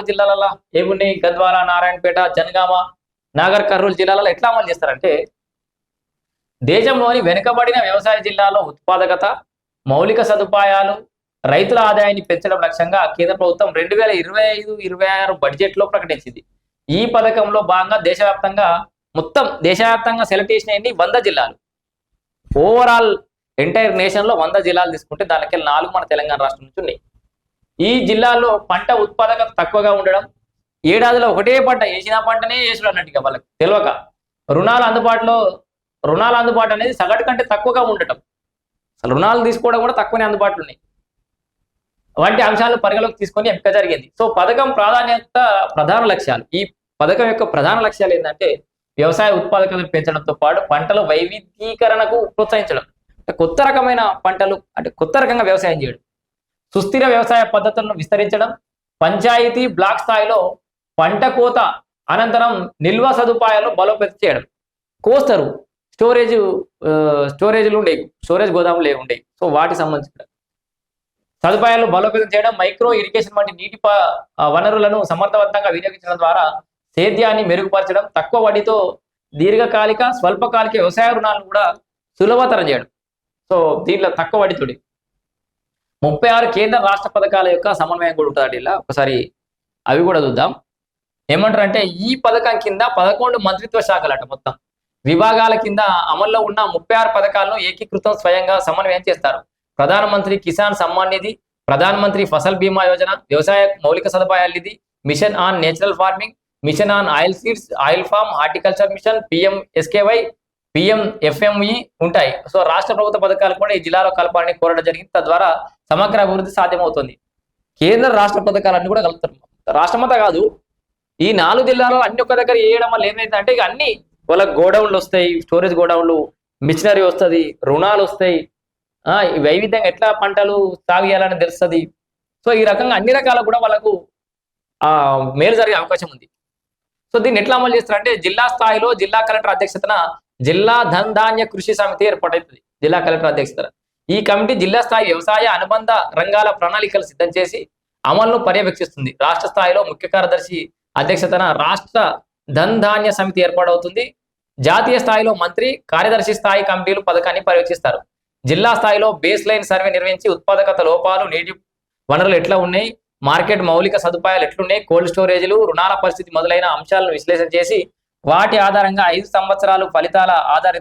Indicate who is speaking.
Speaker 1: నాలుగు జిల్లాలలో ఏమున్నాయి గద్వాల నారాయణపేట జనగామ నాగర్ కర్నూలు జిల్లాలలో ఎట్లా అమలు చేస్తారంటే దేశంలోని వెనుకబడిన వ్యవసాయ జిల్లాలో ఉత్పాదకత మౌలిక సదుపాయాలు రైతుల ఆదాయాన్ని పెంచడం లక్ష్యంగా కేంద్ర ప్రభుత్వం రెండు వేల ఇరవై ఐదు ఇరవై ఆరు బడ్జెట్లో ప్రకటించింది. ఈ పథకంలో భాగంగా దేశవ్యాప్తంగా మొత్తం దేశవ్యాప్తంగా సెలెక్ట్ చేసినవి వంద జిల్లాలు. ఓవరాల్ ఎంటైర్ నేషన్లో వంద జిల్లాలు తీసుకుంటే దానికి నాలుగు మన తెలంగాణ రాష్ట్రం నుంచి ఉన్నాయి. ఈ జిల్లాల్లో పంట ఉత్పాదకత తక్కువగా ఉండడం ఏడాదిలో ఒకటే పంట వేసిన పంటనే వేసుడు అన్నట్టుగా వాళ్ళకి తెలియక రుణాలు అందుబాటులో రుణాలు అందుబాటు అనేది సగటు కంటే తక్కువగా ఉండటం. అసలు రుణాలు తీసుకోవడం కూడా తక్కువనే అందుబాటులో ఉన్నాయి. వంటి అంశాలను పరిగణలోకి తీసుకొని ఎంపిక జరిగింది. సో పథకం ప్రాధాన్యత ప్రధాన లక్ష్యాలు. ఈ పథకం యొక్క ప్రధాన లక్ష్యాలు ఏంటంటే వ్యవసాయ ఉత్పాదకతను పెంచడంతో పాటు పంటల వైవిధ్యీకరణకు ప్రోత్సహించడం. కొత్త రకమైన పంటలు అంటే కొత్త రకంగా వ్యవసాయం చేయడం. సుస్థిర వ్యవసాయ పద్ధతులను విస్తరించడం పంచాయతీ బ్లాక్ స్థాయిలో పంట కోత అనంతరం నిల్వ సదుపాయాలను బలోపేతం చేయడం. కోస్తారు స్టోరేజ్ స్టోరేజ్లు ఉండేవి స్టోరేజ్ గోదాములు ఉండేవి సో వాటికి సంబంధించిన సదుపాయాలను బలోపేతం చేయడం మైక్రో ఇరిగేషన్ వంటి నీటి వనరులను సమర్థవంతంగా వినియోగించడం ద్వారా సేద్యాన్ని మెరుగుపరచడం తక్కువ వడ్డీతో దీర్ఘకాలిక స్వల్పకాలిక వ్యవసాయ రుణాలను కూడా సులభతరం చేయడం. సో దీంట్లో తక్కువ వడ్డీతోటి. ముప్పై ఆరు కేంద్ర రాష్ట్ర పథకాల యొక్క సమన్వయం కూడా ఉంటుంది ఇలా. ఒకసారి అవి కూడా చూద్దాం. ఏమంటారు అంటే ఈ పథకం కింద పదకొండు మంత్రిత్వ శాఖలు మొత్తం. విభాగాల కింద అమల్లో ఉన్న ముప్పై ఆరు పథకాలను ఏకీకృతం స్వయంగా సమన్వయం చేస్తారు. ప్రధానమంత్రి కిసాన్ సమ్మాన్ నిధి ప్రధానమంత్రి ఫసల్ బీమా యోజన వ్యవసాయ మౌలిక సదుపాయాల నిధి mission on natural farming mission on oil seeds oil farm horticulture mission PM SKY PM FME ఉంటాయి. సో రాష్ట్ర ప్రభుత్వ పథకాలు కూడా ఈ జిల్లాలో కలపాలని కోరడం జరిగింది. తద్వారా సమగ్ర అభివృద్ధి సాధ్యమవుతుంది. కేంద్ర రాష్ట్ర పథకాలన్నీ కూడా కలుపుతారు. రాష్ట్రమంతా కాదు ఈ నాలుగు జిల్లాలో అన్ని ఒక్క దగ్గర వేయడం వల్ల ఏమైందంటే ఇక అన్ని వాళ్ళ గోడౌన్లు వస్తాయి స్టోరేజ్ గోడౌన్లు మిషనరీ వస్తుంది రుణాలు వస్తాయి. ఆ, వైవిధ్యంగా ఎట్లా పంటలు సాగు చేయాలని తెలుస్తుంది. సో ఈ రకంగా అన్ని రకాల కూడా వాళ్ళకు ఆ మేలు జరిగే అవకాశం ఉంది. సో దీన్ని ఎట్లా అమలు చేస్తారంటే జిల్లా స్థాయిలో జిల్లా కలెక్టర్ అధ్యక్షతన జిల్లా ధన్ ధాన్య కృషి సమితి ఏర్పాటవుతుంది జిల్లా కలెక్టర్ అధ్యక్షతన. ఈ కమిటీ జిల్లా స్థాయి వ్యవసాయ అనుబంధ రంగాల ప్రణాళికలు సిద్ధం చేసి అమలును పర్యవేక్షిస్తుంది. రాష్ట్ర స్థాయిలో ముఖ్య కార్యదర్శి అధ్యక్షతన రాష్ట్ర ధన్ ధాన్య సమితి ఏర్పాటవుతుంది. జాతీయ స్థాయిలో మంత్రి కార్యదర్శి స్థాయి కమిటీలు పథకాన్ని పర్యవేక్షిస్తారు. జిల్లా స్థాయిలో బేస్ లైన్ సర్వే నిర్వహించి ఉత్పాదకత లోపాలు నీటి వనరులు ఎట్లా ఉన్నాయి మార్కెట్ మౌలిక సదుపాయాలు ఎట్లున్నాయి కోల్డ్ స్టోరేజీలు రుణాల పరిస్థితి మొదలైన అంశాలను విశ్లేషణ చేసి వాటి ఆధారంగా ఐదు సంవత్సరాలు ఫలితాల ఆధారిత